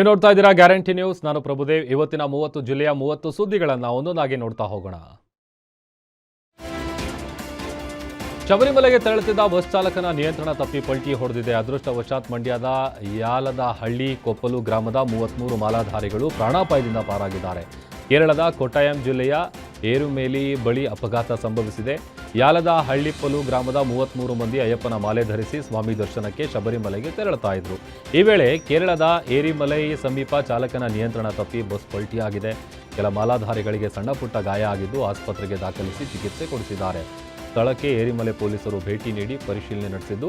ನೀವು ನೋಡ್ತಾ ಇದ್ದೀರಾ? Guarantee news. ನಾನು ಪ್ರಭುದೇವ್. ಇವತ್ತಿನ ಮೂವತ್ತು ಜಿಲ್ಲೆಯ ಮೂವತ್ತು ಸುದ್ದಿಗಳನ್ನ ಒಂದೊಂದಾಗಿ ನೋಡ್ತಾ ಹೋಗೋಣ. ಶಬರಿಮಲೆಗೆ ತೆರಳುತ್ತಿದ್ದ ಬಸ್ ಚಾಲಕನ ನಿಯಂತ್ರಣ ತಪ್ಪಿ ಪಲ್ಟಿ ಹೊಡೆದಿದೆ. ಅದೃಷ್ಟವಶಾತ್ ಮಂಡ್ಯದ ಯಾಲದ ಹಳ್ಳಿ ಕೊಪ್ಪಲು ಗ್ರಾಮದ ಮೂವತ್ಮೂರು ಮಾಲಾಧಾರಿಗಳು ಪ್ರಾಣಾಪಾಯದಿಂದ ಪಾರಾಗಿದ್ದಾರೆ. ಕೇರಳದ ಕೊಟ್ಟಾಯಂ ಜಿಲ್ಲೆಯ ಏರುಮೇಲಿ ಬಳಿ ಅಪಘಾತ ಸಂಭವಿಸಿದೆ. ಯಾಲದ ಹಳ್ಳಿಪ್ಪಲು ಗ್ರಾಮದ ಮೂವತ್ಮೂರು ಮಂದಿ ಅಯ್ಯಪ್ಪನ ಮಾಲೆ ಧರಿಸಿ ಸ್ವಾಮಿ ದರ್ಶನಕ್ಕೆ ಶಬರಿಮಲೆಗೆ ತೆರಳುತ್ತಾ ಇದ್ರು. ಈ ವೇಳೆ ಕೇರಳದ ಏರಿಮಲೈ ಸಮೀಪ ಚಾಲಕನ ನಿಯಂತ್ರಣ ತಪ್ಪಿ ಬಸ್ ಪಲ್ಟಿಯಾಗಿದೆ. ಕೆಲ ಮಾಲಾಧಾರಿಗಳಿಗೆ ಸಣ್ಣ ಪುಟ್ಟ ಗಾಯ ಆಗಿದ್ದು ಆಸ್ಪತ್ರೆಗೆ ದಾಖಲಿಸಿ ಚಿಕಿತ್ಸೆ ಕೊಡಿಸಿದ್ದಾರೆ. ಸ್ಥಳಕ್ಕೆ ಏರಿಮಲೆ ಪೊಲೀಸರು ಭೇಟಿ ನೀಡಿ ಪರಿಶೀಲನೆ ನಡೆಸಿದ್ದು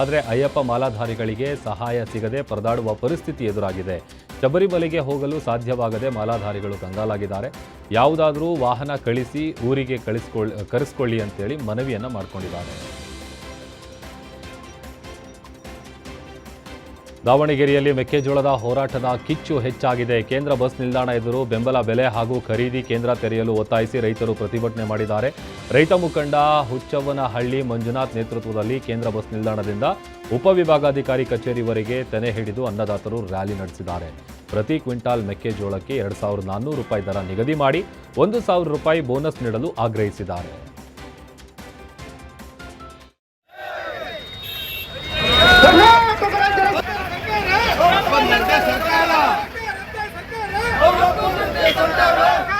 ಆದರೆ ಅಯ್ಯಪ್ಪ ಮಾಲಾಧಾರಿಗಳಿಗೆ ಸಹಾಯ ಸಿಗದೆ ಪರದಾಡುವ ಪರಿಸ್ಥಿತಿ ಎದುರಾಗಿದೆ. ಶಬರಿಮಲೆಗೆ ಹೋಗಲು ಸಾಧ್ಯವಾಗದೆ ಮಾಲಾಧಾರಿಗಳು ಕಂಗಾಲಾಗಿದ್ದಾರೆ. ಯಾವುದಾದರೂ ವಾಹನ ಕಳಿಸಿ ಊರಿಗೆ ಕಳಿಸ್ಕೊಳ್ಳಿ ಕರೆಸ್ಕೊಳ್ಳಿ ಅಂತೇಳಿ ಮನವಿಯನ್ನು ಮಾಡಿಕೊಂಡಿದ್ದಾರೆ. ದಾವಣಗೆರೆಯಲ್ಲಿ ಮೆಕ್ಕೆಜೋಳದ ಹೋರಾಟದ ಕಿಚ್ಚು ಹೆಚ್ಚಾಗಿದೆ. ಕೇಂದ್ರ ಬಸ್ ನಿಲ್ದಾಣ ಎದುರು ಬೆಂಬಲ ಬೆಲೆ ಹಾಗೂ ಖರೀದಿ ಕೇಂದ್ರ ತೆರೆಯಲು ಒತ್ತಾಯಿಸಿ ರೈತರು ಪ್ರತಿಭಟನೆ ಮಾಡಿದ್ದಾರೆ. ರೈತ ಮುಖಂಡ ಹುಚ್ಚವ್ವನಹಳ್ಳಿ ಮಂಜುನಾಥ್ ನೇತೃತ್ವದಲ್ಲಿ ಕೇಂದ್ರ ಬಸ್ ನಿಲ್ದಾಣದಿಂದ ಉಪವಿಭಾಗಾಧಿಕಾರಿ ಕಚೇರಿವರೆಗೆ ತೆನೆ ಹಿಡಿದು ಅನ್ನದಾತರು ರ್ಯಾಲಿ ನಡೆಸಿದ್ದಾರೆ. ಪ್ರತಿ ಕ್ವಿಂಟಾಲ್ ಮೆಕ್ಕೆಜೋಳಕ್ಕೆ ಎರಡು ಸಾವಿರದ ನಾನ್ನೂರು ರೂಪಾಯಿ ದರ ನಿಗದಿ ಮಾಡಿ ಒಂದು ಸಾವಿರ ರೂಪಾಯಿ ಬೋನಸ್ ನೀಡಲು ಆಗ್ರಹಿಸಿದ್ದಾರೆ.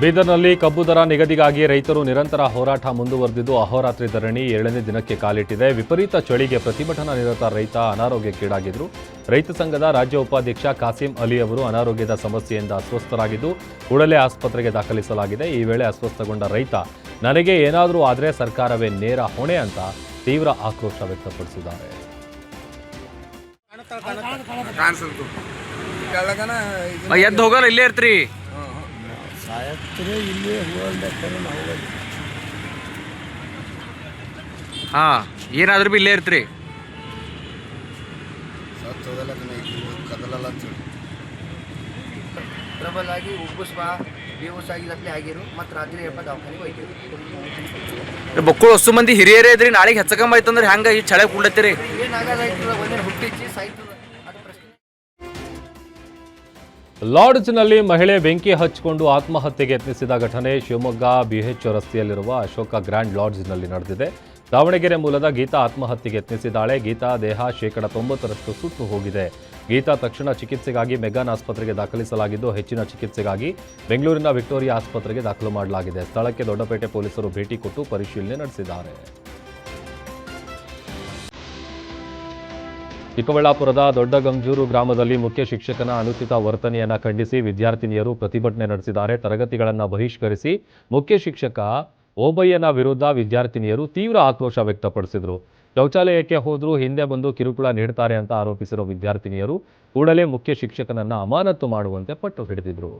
ಬೀದರ್ನಲ್ಲಿ ಕಬ್ಬು ದರ ನಿಗದಿಗಾಗಿ ರೈತರು ನಿರಂತರ ಹೋರಾಟ ಮುಂದುವರೆದಿದ್ದು ಅಹೋರಾತ್ರಿ ಧರಣಿ ಏಳನೇ ದಿನಕ್ಕೆ ಕಾಲಿಟ್ಟಿದೆ ವಿಪರೀತ ಚಳಿಗೆ ಪ್ರತಿಭಟನಾ ನಿರತ ರೈತ ಅನಾರೋಗ್ಯಕ್ಕೀಡಾಗಿದ್ದರು ರೈತ ಸಂಘದ ರಾಜ್ಯ ಉಪಾಧ್ಯಕ್ಷ ಕಾಸಿಂ ಅಲಿ ಅವರು ಅನಾರೋಗ್ಯದ ಸಮಸ್ಯೆಯಿಂದ ಅಸ್ವಸ್ಥರಾಗಿದ್ದು ಕೂಡಲೇ ಆಸ್ಪತ್ರೆಗೆ ದಾಖಲಿಸಲಾಗಿದೆ ಈ ವೇಳೆ ಅಸ್ವಸ್ಥಗೊಂಡ ರೈತ ನನಗೆ ಏನಾದರೂ ಆದರೆ ಸರ್ಕಾರವೇ ನೇರ ಹೊಣೆ ಅಂತ ತೀವ್ರ ಆಕ್ರೋಶ ವ್ಯಕ್ತಪಡಿಸಿದ್ದಾರೆ ಎದ್ದು ಹೋಗಲ್ಲ ಇಲ್ಲೇ ಇರ್ತೀರಿ ಹಾ ಏನಾದ್ರೂ ಬಿ ಇಲ್ಲೇ ಇರ್ತೀರಿ. ಸತ್ತೋದಲ್ಲ ಕದಲಲ್ಲ ಅಂತ ಹೇಳಿ. ಪ್ರಬಲ ಆಗಿ ಉಬ್ಬುಸ್ ಬಾ ಬೇವುಸ್ ಆಗಿದ್ದಪ್ಲೆ ಆಗಿರು ಮತ್ತು ರಾತ್ರಿ ಎಪ್ಪ ದವಾಖಾನಿಗೆ ಹೋಯ್ತೀವಿ ಬಕ್ಕಳು ಹೊಸ ಮಂದಿ ಹಿರಿಯರೇ ಇದ್ರಿ ನಾಳೆಗೆ ಹೆಚ್ಚಕಂಬ ಆಯ್ತಂದ್ರೆ ಹೆಂಗ ಈ ಚಳೆ ಕೂಡತ್ತೀರಿ ಒಂದಿನ ಹುಟ್ಟಿಚ್ಚಿ ಸಾಯ್ತದ. ಲಾಡ್ಜ್ನಲ್ಲಿ ಮಹಿಳೆ ಬೆಂಕಿ ಹಚ್ಚಿಕೊಂಡು ಆತ್ಮಹತ್ಯೆಗೆ ಯತ್ನಿಸಿದ ಘಟನೆ ಶಿವಮೊಗ್ಗ ಬಿಎಚ್ ರಸ್ತೆಯಲ್ಲಿರುವ ಅಶೋಕ ಗ್ರ್ಯಾಂಡ್ ಲಾಡ್ಜ್ನಲ್ಲಿ ನಡೆದಿದೆ. ದಾವಣಗೆರೆ ಮೂಲದ ಗೀತಾ ಆತ್ಮಹತ್ಯೆಗೆ ಯತ್ನಿಸಿದ್ದಾಳೆ. ಗೀತಾ ದೇಹ ಶೇಕಡ ತೊಂಬತ್ತರಷ್ಟು ಸುತ್ತು ಹೋಗಿದೆ. ಗೀತಾ ತಕ್ಷಣ ಚಿಕಿತ್ಸೆಗಾಗಿ ಮೆಗಾನ್ ಆಸ್ಪತ್ರೆಗೆ ದಾಖಲಿಸಲಾಗಿದ್ದು, ಹೆಚ್ಚಿನ ಚಿಕಿತ್ಸೆಗಾಗಿ ಬೆಂಗಳೂರಿನ ವಿಕ್ಟೋರಿಯಾ ಆಸ್ಪತ್ರೆಗೆ ದಾಖಲು ಮಾಡಲಾಗಿದೆ. ಸ್ಥಳಕ್ಕೆ ದೊಡ್ಡಪೇಟೆ ಪೊಲೀಸರು ಭೇಟಿ ಕೊಟ್ಟು ಪರಿಶೀಲನೆ ನಡೆಸಿದ್ದಾರೆ. ಚಿಕ್ಕಬಳ್ಳಾಪುರದ ದೊಡ್ಡಗಂಜೂರು ಗ್ರಾಮದಲ್ಲಿ ಮುಖ್ಯ ಶಿಕ್ಷಕನ ಅನುಚಿತ ವರ್ತನೆಯನ್ನು ಖಂಡಿಸಿ ವಿದ್ಯಾರ್ಥಿನಿಯರು ಪ್ರತಿಭಟನೆ ನಡೆಸಿದ್ದಾರೆ. ತರಗತಿಗಳನ್ನು ಬಹಿಷ್ಕರಿಸಿ ಮುಖ್ಯ ಶಿಕ್ಷಕ ಓಬಯ್ಯನ ವಿರುದ್ಧ ವಿದ್ಯಾರ್ಥಿನಿಯರು ತೀವ್ರ ಆಕ್ರೋಶ ವ್ಯಕ್ತಪಡಿಸಿದರು. ಶೌಚಾಲಯಕ್ಕೆ ಹೋದರೂ ಹಿಂದೆ ಬಂದು ಕಿರುಕುಳ ನೀಡ್ತಾರೆ ಅಂತ ಆರೋಪಿಸಿರುವ ವಿದ್ಯಾರ್ಥಿನಿಯರು ಕೂಡಲೇ ಮುಖ್ಯ ಶಿಕ್ಷಕನನ್ನು ಅಮಾನತು ಮಾಡುವಂತೆ ಪಟ್ಟು ಹಿಡಿದಿದ್ರು.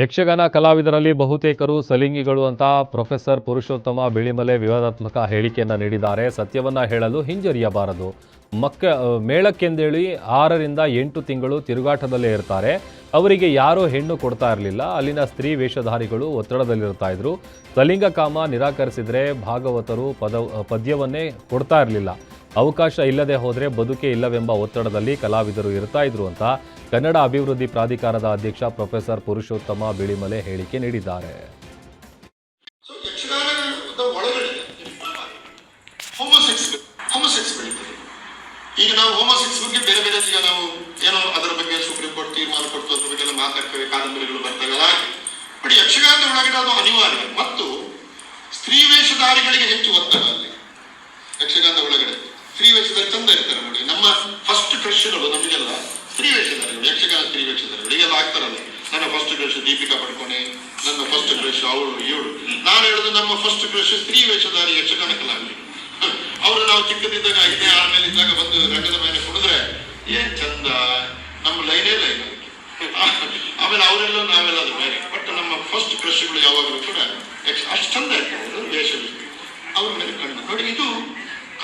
ಯಕ್ಷಗಾನ ಕಲಾವಿದರಲ್ಲಿ ಬಹುತೇಕರು ಸಲಿಂಗಿಗಳು ಅಂತ ಪ್ರೊಫೆಸರ್ ಪುರುಷೋತ್ತಮ ಬಿಳಿಮಲೆ ವಿವಾದಾತ್ಮಕ ಹೇಳಿಕೆಯನ್ನು ನೀಡಿದ್ದಾರೆ. ಸತ್ಯವನ್ನು ಹೇಳಲು ಹಿಂಜರಿಯಬಾರದು. ಮಕ್ಕ ಮೇಳಕ್ಕೆಂದೇಳಿ ಆರರಿಂದ ಎಂಟು ತಿಂಗಳು ತಿರುಗಾಟದಲ್ಲೇ ಇರ್ತಾರೆ. ಅವರಿಗೆ ಯಾರೂ ಹೆಣ್ಣು ಕೊಡ್ತಾ ಇರಲಿಲ್ಲ. ಅಲ್ಲಿನ ಸ್ತ್ರೀ ವೇಷಧಾರಿಗಳು ಒತ್ತಡದಲ್ಲಿರ್ತಾ ಇದ್ರು. ಸಲಿಂಗ ಕಾಮ ನಿರಾಕರಿಸಿದರೆ ಭಾಗವತರು ಪದ ಪದ್ಯವನ್ನೇ ಕೊಡ್ತಾ ಇರಲಿಲ್ಲ. ಅವಕಾಶ ಇಲ್ಲದೆ ಹೋದರೆ ಬದುಕೇ ಇಲ್ಲವೆಂಬ ಒತ್ತಡದಲ್ಲಿ ಕಲಾವಿದರು ಇರ್ತಾ ಇದ್ರು ಅಂತ ಕನ್ನಡ ಅಭಿವೃದ್ಧಿ ಪ್ರಾಧಿಕಾರದ ಅಧ್ಯಕ್ಷ ಪ್ರೊಫೆಸರ್ ಪುರುಷೋತ್ತಮ ಬಿಳಿಮಲೆ ಹೇಳಿಕೆ ನೀಡಿದ್ದಾರೆ. ಈಗ ನಾವು ಹೋಮೋಸೆಕ್ಸ್ ಬಗ್ಗೆ ಬೇರೆ ಬೇರೆ ಈಗ ನಾವು ಏನೋ ಅದರ ಬಗ್ಗೆ ಸುಪ್ರೀಂ ಕೋರ್ಟ್ ತೀರ್ಮಾನ ನಾಟಕ ಕಾದಂಬರಿಗಳು ಬರ್ತವೆಲ್ಲ ಬಟ್ ಯಕ್ಷಗಾನದ ಒಳಗಡೆ ಅದು ಅನಿವಾರ್ಯ. ಮತ್ತು ಸ್ತ್ರೀ ವೇಷಧಾರಿಗಳಿಗೆ ಹೆಚ್ಚು ಒತ್ತಡ ಅಲ್ಲಿ, ಯಕ್ಷಗಾನದ ಒಳಗಡೆ. ಸ್ತ್ರೀ ವೇಷಧಾರಿ ಚಂದ ಇರ್ತಾರೆ ನೋಡಿ. ನಮ್ಮ ಫಸ್ಟ್ ಕ್ರಶ್ಗಳು ನಮಗೆಲ್ಲ ಸ್ತ್ರೀ ವೇಷಧಾರಿಗಳು ಯಕ್ಷಗಾನ ಸ್ತ್ರೀ ವೇಷಧಾರಿಗಳು ಈಗೆಲ್ಲ ಆಗ್ತಾರಲ್ಲ. ನನ್ನ ಫಸ್ಟ್ ಕ್ರಶ್ ದೀಪಿಕಾ ಪಡ್ಕೊನೆ ನನ್ನ ಫಸ್ಟ್ ಕ್ರಶ್ ಅವಳು ಇವಳು ನಾನು ಹೇಳುದು ನಮ್ಮ ಫಸ್ಟ್ ಕ್ರಶ್ ಸ್ತ್ರೀ ವೇಷಧಾರಿ ಯಕ್ಷಗಾನ ಕಲಾವಿದರು. ಅವರು ನಾವು ಚಿಕ್ಕದಿದ್ದಾಗ ಐದನೇ ಮೇಲೆ ಇದ್ದಾಗ ಬಂದು ರಂಗದ ಮೇಲೆ ಕುಡಿದ್ರೆ, ಏನ್ ಚಂದ? ನಮ್ಮ ಲೈನೇ ಲೈನ್ ಆಮೇಲೆ ಅವರೆಲ್ಲ ನಾವೆಲ್ಲ ಅದು ಬೇರೆ. ಬಟ್ ನಮ್ಮ ಫಸ್ಟ್ ಕ್ರಶ್ಗಳು ಯಾವಾಗಲೂ ಕೂಡ ಅಷ್ಟು ಚಂದ ಇರ್ತದೆ ಅವರು ವೇಷ ಅವ್ರ ಮೇಲೆ ಕಣ್ಣು. ನೋಡಿ, ಇದು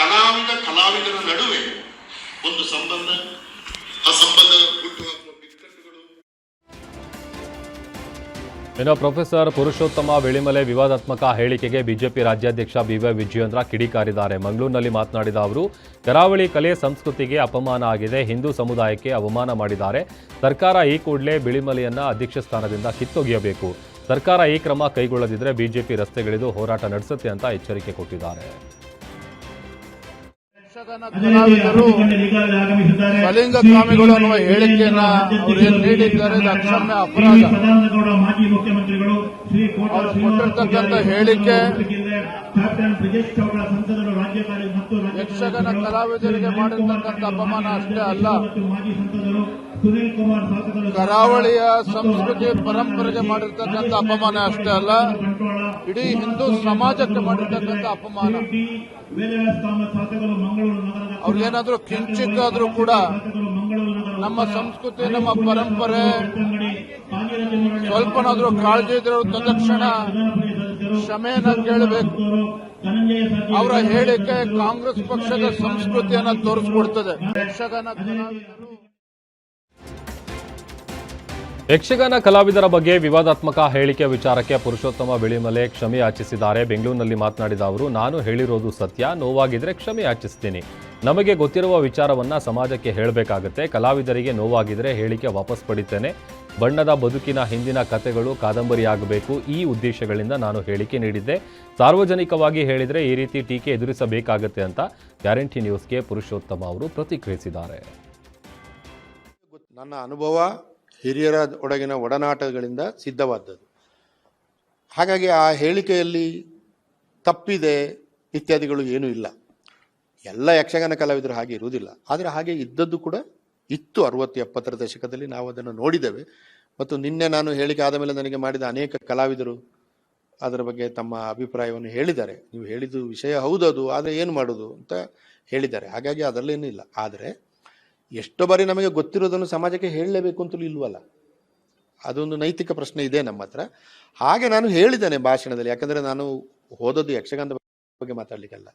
ಕಲಾವಿದ ಕಲಾವಿದರ ನಡುವೆ ಒಂದು ಸಂಬಂಧ, ಆ ಸಂಬಂಧ ಇನ್ನು ಪ್ರೊಫೆಸರ್ ಪುರುಷೋತ್ತಮ ಬೆಳಿಮಲೆ ವಿವಾದಾತ್ಮಕ ಹೇಳಿಕೆಗೆ ಬಿಜೆಪಿ ರಾಜ್ಯಾಧ್ಯಕ್ಷ ಬಿವೈ ವಿಜಯೇಂದ್ರ ಕಿಡಿಕಾರಿದ್ದಾರೆ ಮಂಗಳೂರಿನಲ್ಲಿ ಮಾತನಾಡಿದ ಅವರು, ಕರಾವಳಿ ಕಲೆ ಸಂಸ್ಕೃತಿಗೆ ಅಪಮಾನ ಆಗಿದೆ, ಹಿಂದೂ ಸಮುದಾಯಕ್ಕೆ ಅವಮಾನ ಮಾಡಿದ್ದಾರೆ. ಸರ್ಕಾರ ಈ ಕೂಡಲೇ ಬಿಳಿಮಲೆಯನ್ನು ಅಧ್ಯಕ್ಷ ಸ್ಥಾನದಿಂದ ಕಿತ್ತೊಗೆಯಬೇಕು. ಸರ್ಕಾರ ಈ ಕ್ರಮ ಕೈಗೊಳ್ಳದಿದ್ದರೆ ಬಿಜೆಪಿ ರಸ್ತೆಗಿಳಿದು ಹೋರಾಟ ನಡೆಸುತ್ತೆ ಅಂತ ಎಚ್ಚರಿಕೆ ಕೊಟ್ಟಿದ್ದಾರೆ. ಕಲಾವಿದರು ಕಲಿಂಗ ಸ್ವಾಮಿಗಳು ಅನ್ನುವ ಹೇಳಿಕೆಯನ್ನ ಅವರು ನೀಡಿದ್ದಾರೆ ಇದು ಅಕ್ಷಮ್ಯ ಅಪರಾಧ ಮಾಜಿ ಮುಖ್ಯಮಂತ್ರಿಗಳು ಶ್ರೀ ಕ್ಯಾಪ್ಟನ್ ಬ್ರಿಜೇಶ್ ಹೇಳಿಕೆ ಸಂಸದರು ರಾಜ್ಯಪಾಲ ಮತ್ತು ಯಕ್ಷಗಾನ ಕಲಾವಿದರಿಗೆ ಮಾಡಿರ್ತಕ್ಕಂಥ ಅಪಮಾನ ಅಷ್ಟೇ ಅಲ್ಲ. ಮಾಜಿ ಸಂಸದರು ಸುನೀಲ್ ಕುಮಾರ್ ಶಾಸಕರು ಕರಾವಳಿಯ ಸಂಸ್ಕೃತಿ ಪರಂಪರೆಗೆ ಮಾಡಿರ್ತಕ್ಕಂಥ ಅಪಮಾನ ಅಷ್ಟೇ ಅಲ್ಲ. ಇಡೀ ಹಿಂದೂ ಸಮಾಜಕ್ಕೆ ಮಾಡಿರ್ತಕ್ಕಂಥ ಅಪಮಾನ. ಅವ್ರಿಗೇನಾದ್ರೂ ಕಿಂಚಿತ್ತಾದ್ರೂ ಕೂಡ ನಮ್ಮ ಸಂಸ್ಕೃತಿ ನಮ್ಮ ಪರಂಪರೆ ಸ್ವಲ್ಪನಾದ್ರೂ ಕಾಳಜಿ ಇದ್ರೆ ಅವ್ರು ತತ್ಕ್ಷಣ ಕ್ಷಮೆಯನ್ನ ಕೇಳಬೇಕು. ಅವರ ಹೇಳಿಕೆ ಕಾಂಗ್ರೆಸ್ ಪಕ್ಷದ ಸಂಸ್ಕೃತಿಯನ್ನ ತೋರಿಸ್ಕೊಡ್ತದೆ. ಯಕ್ಷಗಾನ ಯಕ್ಷಗಾನ ಕಲಾವಿದರ ಬಗ್ಗೆ ವಿವಾದಾತ್ಮಕ ಹೇಳಿಕೆ ವಿಚಾರಕ್ಕೆ ಪುರುಷೋತ್ತಮ ಬಿಳಿಮಲೆ ಕ್ಷಮೆ ಯಾಚಿಸಿದ್ದಾರೆ. ಬೆಂಗಳೂರಿನಲ್ಲಿ ಮಾತನಾಡಿದ ಅವರು ನಾನು ಹೇಳಿರೋದು ಸತ್ಯ ನೋವಾಗಿದ್ರೆ ಕ್ಷಮೆ ಯಾಚಿಸ್ತೀನಿ. ನಮಗೆ ಗೊತ್ತಿರುವ ವಿಚಾರವನ್ನ ಸಮಾಜಕ್ಕೆ ಹೇಳಬೇಕಾಗುತ್ತೆ. ಕಲಾವಿದರಿಗೆ ನೋವಾಗಿದ್ರೆ ಹೇಳಿಕೆ ವಾಪಸ್ ಪಡಿತೇನೆ. ಬಣ್ಣದ ಬದುಕಿನ ಹಿಂದಿನ ಕಥೆಗಳು ಕಾದಂಬರಿಯಾಗಬೇಕು ಈ ಉದ್ದೇಶಗಳಿಂದ ನಾನು ಹೇಳಿಕೆ ನೀಡಿದ್ದೆ. ಸಾರ್ವಜನಿಕವಾಗಿ ಹೇಳಿದರೆ ಈ ರೀತಿ ಟೀಕೆ ಎದುರಿಸಬೇಕಾಗತ್ತೆ ಅಂತ ಗ್ಯಾರಂಟಿ ನ್ಯೂಸ್ಗೆ ಪುರುಷೋತ್ತಮ ಅವರು ಪ್ರತಿಕ್ರಿಯಿಸಿದ್ದಾರೆ. ನನ್ನ ಅನುಭವ ಹಿರಿಯರ ಒಡಗಿನ ಒಡನಾಟಗಳಿಂದ ಸಿದ್ಧವಾದದ್ದು. ಹಾಗಾಗಿ ಆ ಹೇಳಿಕೆಯಲ್ಲಿ ತಪ್ಪಿದೆ ಇತ್ಯಾದಿಗಳು ಏನೂ ಇಲ್ಲ. ಎಲ್ಲ ಯಕ್ಷಗಾನ ಕಲಾವಿದರು ಹಾಗೆ ಇರುವುದಿಲ್ಲ. ಆದರೆ ಹಾಗೆ ಇದ್ದದ್ದು ಕೂಡ ಇತ್ತು ಅರವತ್ತು ಎಪ್ಪತ್ತರ ದಶಕದಲ್ಲಿ ನಾವು ಅದನ್ನು ನೋಡಿದ್ದೇವೆ. ಮತ್ತು ನಿನ್ನೆ ನಾನು ಹೇಳಿಕೆ ಆದ ಮೇಲೆ ನನಗೆ ಮಾಡಿದ ಅನೇಕ ಕಲಾವಿದರು ಅದರ ಬಗ್ಗೆ ತಮ್ಮ ಅಭಿಪ್ರಾಯವನ್ನು ಹೇಳಿದ್ದಾರೆ. ನೀವು ಹೇಳಿದ್ದು ವಿಷಯ ಹೌದದು, ಆದರೆ ಏನು ಮಾಡೋದು ಅಂತ ಹೇಳಿದ್ದಾರೆ. ಹಾಗಾಗಿ ಅದರಲ್ಲೇನೂ ಇಲ್ಲ. ಆದರೆ ಎಷ್ಟೋ ಬಾರಿ ನಮಗೆ ಗೊತ್ತಿರೋದನ್ನು ಸಮಾಜಕ್ಕೆ ಹೇಳಲೇಬೇಕು ಅಂತಲೂ ಇಲ್ವಲ್ಲ? ಅದೊಂದು ನೈತಿಕ ಪ್ರಶ್ನೆ ಇದೆ ನಮ್ಮ ಹತ್ರ. ಹಾಗೆ ನಾನು ಹೇಳಿದ್ದೇನೆ ಭಾಷಣದಲ್ಲಿ. ಯಾಕಂದರೆ ನಾನು ಓದೋದು ಯಕ್ಷಗಾನದ ಬಗ್ಗೆ ಮಾತಾಡಲಿಕ್ಕಲ್ಲ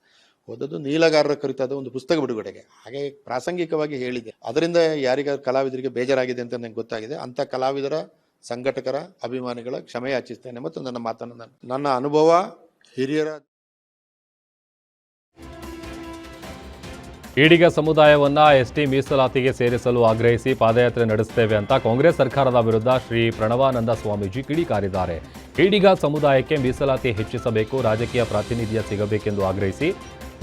ಓದೋದು ನೀಲಗಾರರ ಕುರಿತಾದ ಒಂದು ಪುಸ್ತಕ ಬಿಡುಗಡೆಗೆ. ಹಾಗೆ ಪ್ರಾಸಂಗಿಕವಾಗಿ ಹೇಳಿದೆ. ಅದರಿಂದ ಯಾರಿಗ ಕಲಾವಿದರಿಗೆ ಬೇಜಾರಾಗಿದೆ ಅಂತ ನನಗೆ ಗೊತ್ತಾಗಿದೆ. ಅಂಥ ಕಲಾವಿದರ, ಸಂಘಟಕರ ಅಭಿಮಾನಿಗಳ ಕ್ಷಮೆ ಯಾಚಿಸ್ತೇನೆ ಮತ್ತು ನನ್ನ ಮಾತನ್ನು ನಾನು, ನನ್ನ ಅನುಭವ ಹಿರಿಯರ ಈಡಿಗ ಸಮುದಾಯವನ್ನ ಎಸ್ಟಿ ಮೀಸಲಾತಿಗೆ ಸೇರಿಸಲು ಆಗ್ರಹಿಸಿ ಪಾದಯಾತ್ರೆ ನಡೆಸುತ್ತೇವೆ ಅಂತ ಕಾಂಗ್ರೆಸ್ ಸರ್ಕಾರದ ವಿರುದ್ಧ ಶ್ರೀ ಪ್ರಣವಾನಂದ ಸ್ವಾಮೀಜಿ ಕಿಡಿಕಾರಿದ್ದಾರೆ. ಈಡಿಗ ಸಮುದಾಯಕ್ಕೆ ಮೀಸಲಾತಿ ಹೆಚ್ಚಿಸಬೇಕು, ರಾಜಕೀಯ ಪ್ರಾತಿನಿಧ್ಯ ಸಿಗಬೇಕೆಂದು ಆಗ್ರಹಿಸಿ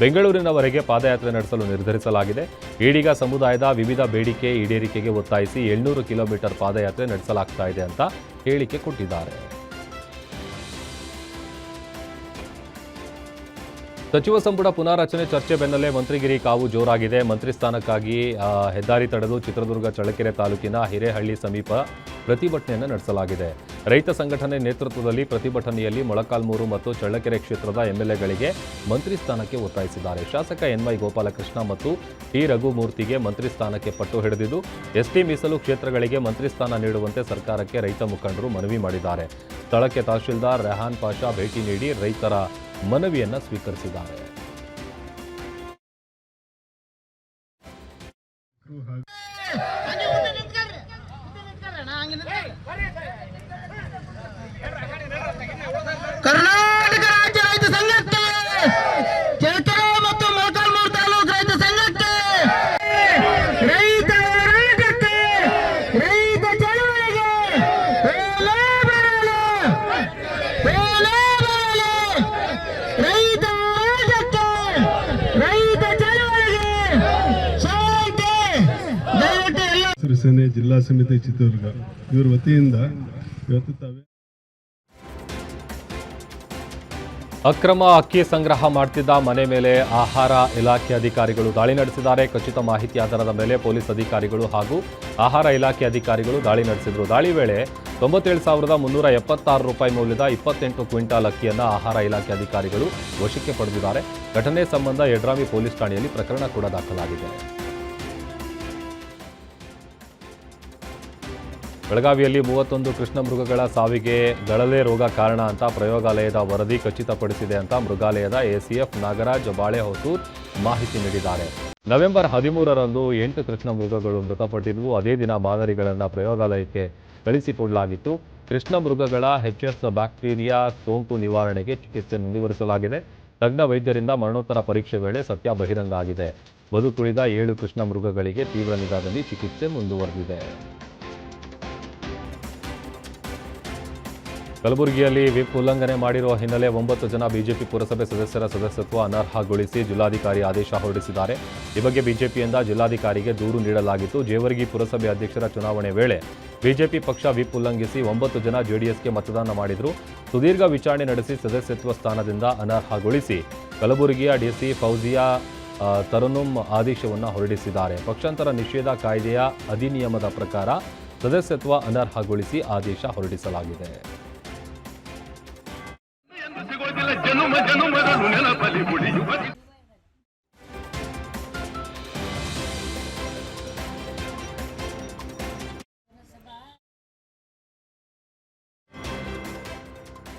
ಬೆಂಗಳೂರಿನವರೆಗೆ ಪಾದಯಾತ್ರೆ ನಡೆಸಲು ನಿರ್ಧರಿಸಲಾಗಿದೆ. ಈಡಿಗ ಸಮುದಾಯದ ವಿವಿಧ ಬೇಡಿಕೆ ಈಡೇರಿಕೆಗೆ ಒತ್ತಾಯಿಸಿ ಏಳ್ನೂರು ಕಿಲೋಮೀಟರ್ ಪಾದಯಾತ್ರೆ ನಡೆಸಲಾಗ್ತಾ ಇದೆ ಅಂತ ಹೇಳಿಕೆ ಕೊಟ್ಟಿದ್ದಾರೆ. ಸಚಿವ ಸಂಪುಟ ಪುನಾರಚನೆ ಚರ್ಚೆ ಬೆನ್ನಲ್ಲೇ ಮಂತ್ರಿಗಿರಿ ಕಾವು ಜೋರಾಗಿದೆ. ಮಂತ್ರಿ ಸ್ಥಾನಕ್ಕಾಗಿ ಹೆದ್ದಾರಿ ತಡೆದು ಚಿತ್ರದುರ್ಗ ಚಳ್ಳಕೆರೆ ತಾಲೂಕಿನ ಹಿರೇಹಳ್ಳಿ ಸಮೀಪ ಪ್ರತಿಭಟನೆಯನ್ನು ನಡೆಸಲಾಗಿದೆ. ರೈತ ಸಂಘಟನೆ ನೇತೃತ್ವದಲ್ಲಿ ಪ್ರತಿಭಟನೆಯಲ್ಲಿ ಮೊಳಕಾಲ್ಮೂರು ಮತ್ತು ಚಳ್ಳಕೆರೆ ಕ್ಷೇತ್ರದ ಎಂಎಲ್ಎಗಳಿಗೆ ಮಂತ್ರಿ ಸ್ಥಾನಕ್ಕೆ ಒತ್ತಾಯಿಸಿದ್ದಾರೆ. ಶಾಸಕ ಎನ್ವೈ ಗೋಪಾಲಕೃಷ್ಣ ಮತ್ತು ಟಿ ರಘುಮೂರ್ತಿಗೆ ಮಂತ್ರಿ ಸ್ಥಾನಕ್ಕೆ ಪಟ್ಟು ಹಿಡಿದಿದ್ದು ಎಸ್ಟಿ ಮೀಸಲು ಕ್ಷೇತ್ರಗಳಿಗೆ ಮಂತ್ರಿ ಸ್ಥಾನ ನೀಡುವಂತೆ ಸರ್ಕಾರಕ್ಕೆ ರೈತ ಮುಖಂಡರು ಮನವಿ ಮಾಡಿದ್ದಾರೆ. ಸ್ಥಳಕ್ಕೆ ತಹಶೀಲ್ದಾರ್ ರೆಹಾನ್ ಪಾಷಾ ಭೇಟಿ ನೀಡಿ ರೈತರ ಮನವಿಯನ್ನು ಸ್ವೀಕರಿಸಿದ್ದಾರೆ ಕರ್ನಾಟಕ ರಾಜ್ಯ ರೈತ ಸಂಘಕ್ಕೆ ಚಳ್ಳಕೆರೆ ಮತ್ತು ಮೊಳಕಾಲ್ಮೂರು ತಾಲೂಕು ರೈತ ಸಂಘಕ್ಕೆ ರೈತ ಹೋರಾಟಕ್ಕೆ ರೈತ ಚಳವಳಿಗೆ ಬೇಲೆ ಬರಲು ಬೇಲೆ ಬರಲು ರೈತ ಹೋರಾಟಕ್ಕೆ ರೈತ ಚಳವಳಿಗೆ ಶಾಂತಿ ದಯವಿಟ್ಟು ಎಲ್ಲ ಸೇನೆ, ಜಿಲ್ಲಾ ಸಮಿತಿ ಚಿತ್ರದುರ್ಗ ಇವರ ವತಿಯಿಂದ ಇವತ್ತು ತಾವೇ ಅಕ್ರಮ ಅಕ್ಕಿ ಸಂಗ್ರಹ ಮಾಡ್ತಿದ್ದ ಮನೆ ಮೇಲೆ ಆಹಾರ ಇಲಾಖೆ ಅಧಿಕಾರಿಗಳು ದಾಳಿ ನಡೆಸಿದ್ದಾರೆ. ಖಚಿತ ಮಾಹಿತಿ ಆಧಾರದ ಮೇಲೆ ಪೊಲೀಸ್ ಅಧಿಕಾರಿಗಳು ಹಾಗೂ ಆಹಾರ ಇಲಾಖೆ ಅಧಿಕಾರಿಗಳು ದಾಳಿ ನಡೆಸಿದರು. ದಾಳಿ ವೇಳೆ ತೊಂಬತ್ತೇಳು ಸಾವಿರದ ಮುನ್ನೂರ ಎಪ್ಪತ್ತಾರು ರೂಪಾಯಿ ಮೌಲ್ಯದ ಇಪ್ಪತ್ತೆಂಟು ಕ್ವಿಂಟಾಲ್ ಅಕ್ಕಿಯನ್ನು ಆಹಾರ ಇಲಾಖೆ ಅಧಿಕಾರಿಗಳು ವಶಕ್ಕೆ ಪಡೆದಿದ್ದಾರೆ. ಘಟನೆ ಸಂಬಂಧ ಯಡ್ರಾಮಿ ಪೊಲೀಸ್ ಠಾಣೆಯಲ್ಲಿ ಪ್ರಕರಣ ಕೂಡ ದಾಖಲಾಗಿದೆ. ಬೆಳಗಾವಿಯಲ್ಲಿ ಮೂವತ್ತೊಂದು ಕೃಷ್ಣ ಮೃಗಗಳ ಸಾವಿಗೆ ಗಳಲೆ ರೋಗ ಕಾರಣ ಅಂತ ಪ್ರಯೋಗಾಲಯದ ವರದಿ ಖಚಿತಪಡಿಸಿದೆ ಅಂತ ಮೃಗಾಲಯದ ಎಸಿಎಫ್ ನಾಗರಾಜ್ ಬಾಳೆಹೊಸೂರ್ ಮಾಹಿತಿ ನೀಡಿದ್ದಾರೆ. ನವೆಂಬರ್ ಹದಿಮೂರರಂದು ಎಂಟು ಕೃಷ್ಣ ಮೃಗಗಳು ಮೃತಪಟ್ಟಿದ್ವು ಅದೇ ದಿನ ಮಾದರಿಗಳನ್ನು ಪ್ರಯೋಗಾಲಯಕ್ಕೆ ಕಳಿಸಿಕೊಡಲಾಗಿತ್ತು ಕೃಷ್ಣ ಮೃಗಗಳ ಹೆಚ್ಎಸ್ ಬ್ಯಾಕ್ಟೀರಿಯಾ ಸೋಂಕು ನಿವಾರಣೆಗೆ ಚಿಕಿತ್ಸೆ ಮುಂದುವರಿಸಲಾಗಿದೆ. ತಜ್ಞ ವೈದ್ಯರಿಂದ ಮರಣೋತ್ತರ ಪರೀಕ್ಷೆ ವೇಳೆ ಸತ್ಯ ಬಹಿರಂಗ ಆಗಿದೆ ಬದುಕುಳಿದ ಏಳು ಕೃಷ್ಣ ಮೃಗಗಳಿಗೆ ತೀವ್ರ ನಿಗಾದಲ್ಲಿ ಚಿಕಿತ್ಸೆ ಮುಂದುವರೆದಿದೆ. ಕಲಬುರಗಿಯಲ್ಲಿ ವಿಪ್ ಉಲ್ಲಂಘನೆ ಮಾಡಿರುವ ಹಿನ್ನೆಲೆ ಒಂಬತ್ತು ಜನ ಬಿಜೆಪಿ ಪುರಸಭೆ ಸದಸ್ಯರ ಸದಸ್ಯತ್ವ ಅನರ್ಹಗೊಳಿಸಿ ಜಿಲ್ಲಾಧಿಕಾರಿ ಆದೇಶ ಹೊರಡಿಸಿದ್ದಾರೆ. ಈ ಬಗ್ಗೆ ಬಿಜೆಪಿಯಿಂದ ಜಿಲ್ಲಾಧಿಕಾರಿಗೆ ದೂರು ನೀಡಲಾಗಿತ್ತು. ಜೇವರ್ಗಿ ಪುರಸಭೆ ಅಧ್ಯಕ್ಷರ ಚುನಾವಣೆ ವೇಳೆ ಬಿಜೆಪಿ ಪಕ್ಷ ವಿಪ್ ಉಲ್ಲಂಘಿಸಿ ಒಂಬತ್ತು ಜನ ಜೆಡಿಎಸ್ಗೆ ಮತದಾನ ಮಾಡಿದ್ರು. ಸುದೀರ್ಘ ವಿಚಾರಣೆ ನಡೆಸಿ ಸದಸ್ಯತ್ವ ಸ್ಥಾನದಿಂದ ಅನರ್ಹಗೊಳಿಸಿ ಕಲಬುರಗಿಯ ಡಿಸಿ ಫೌಜಿಯಾ ತರನುಂ ಆದೇಶವನ್ನು ಹೊರಡಿಸಿದ್ದಾರೆ. ಪಕ್ಷಾಂತರ ನಿಷೇಧ ಕಾಯ್ದೆಯ ಅಧಿನಿಯಮದ ಪ್ರಕಾರ ಸದಸ್ಯತ್ವ ಅನರ್ಹಗೊಳಿಸಿ ಆದೇಶ ಹೊರಡಿಸಲಾಗಿದೆ.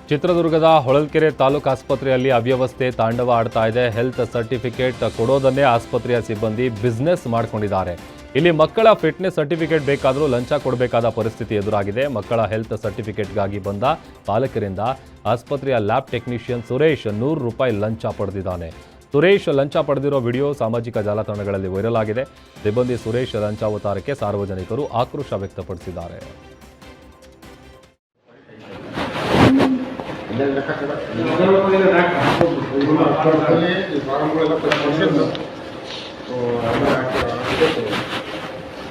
ಚಿತ್ರದುರ್ಗದ ಹೊಳಲ್ಕೆರೆ ತಾಲೂಕು ಆಸ್ಪತ್ರೆಯಲ್ಲಿ ಅವ್ಯವಸ್ಥೆ ತಾಂಡವ ಆಡ್ತಾ ಇದೆ. ಹೆಲ್ತ್ ಸರ್ಟಿಫಿಕೇಟ್ ಕೊಡೋದನ್ನೇ ಆಸ್ಪತ್ರೆಯ ಸಿಬ್ಬಂದಿ ಬಿಸ್ನೆಸ್ ಮಾಡ್ಕೊಂಡಿದ್ದಾರೆ. ಇಲ್ಲಿ ಮಕ್ಕಳ ಫಿಟ್ನೆಸ್ ಸರ್ಟಿಫಿಕೇಟ್ ಬೇಕಾದರೂ ಲಂಚ ಕೊಡಬೇಕಾದ ಪರಿಸ್ಥಿತಿ ಎದುರಾಗಿದೆ. ಮಕ್ಕಳ ಹೆಲ್ತ್ ಸರ್ಟಿಫಿಕೇಟ್ಗಾಗಿ ಬಂದ ಪಾಲಕರಿಂದ ಆಸ್ಪತ್ರೆಯ ಲ್ಯಾಬ್ ಟೆಕ್ನಿಷಿಯನ್ ಸುರೇಶ್ ನೂರು ರೂಪಾಯಿ ಲಂಚ ಪಡೆದಿದ್ದಾನೆ. ಸುರೇಶ್ ಲಂಚ ಪಡೆದಿರೋ ವಿಡಿಯೋ ಸಾಮಾಜಿಕ ಜಾಲತಾಣಗಳಲ್ಲಿ ವೈರಲ್ ಆಗಿದೆ. ಸಿಬ್ಬಂದಿ ಸುರೇಶ್ ಲಂಚಾವತಾರಕ್ಕೆ ಸಾರ್ವಜನಿಕರು ಆಕ್ರೋಶ ವ್ಯಕ್ತಪಡಿಸಿದ್ದಾರೆ.